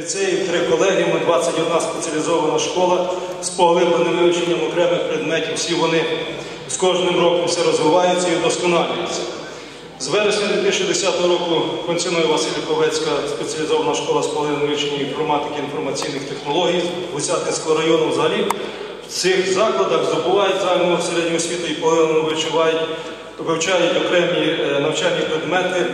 Ліцеїв, три колегіуми, 21 спеціалізована школа з поглибленим вивченням окремих предметів. Всі вони з кожним роком все розвиваються і вдосконалюються. З вересня 2010 року функціонує Василіковецька спеціалізована школа з поглибленим вивченням інформатики і інформаційних технологій Гусятинського району. Взагалі в цих закладах здобувають загальну середню освіту і поглиблено вивчають окремі е, навчальні предмети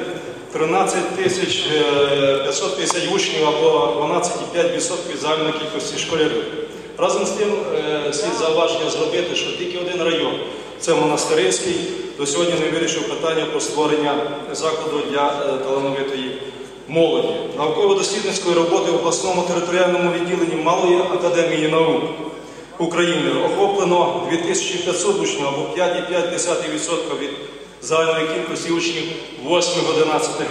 13 тисяч е, 550 учнів або 12,5% загальної кількості школярів. Разом з тим е, слід зауваження зробити, що тільки один район, це Монастирський, до сьогодні не вирішив питання про створення закладу для е, талановитої молоді. Науково-дослідницької роботи в обласному територіальному відділенні Малої академії наук України охоплено 2500 учнів або 5,5% від загальної кількості учнів 8-11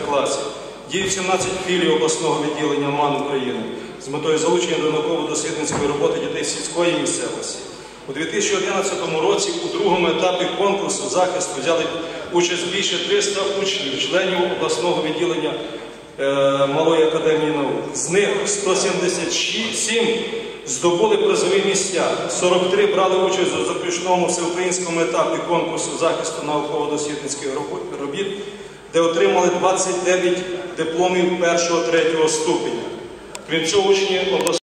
класів. Діють 17 філій обласного відділення МАН України з метою залучення до науково-дослідницької роботи дітей сільської місцевості. У 2011 році у другому етапі конкурсу захисту взяли участь більше 300 учнів, членів обласного відділення е, Малої академії наук. З них 177 здобули призові місця, 43 брали участь у заключному всеукраїнському етапі конкурсу захисту науково-дослідницьких робіт, де отримали 29 дипломів першого-третього ступеня. Крім цього, учні обласного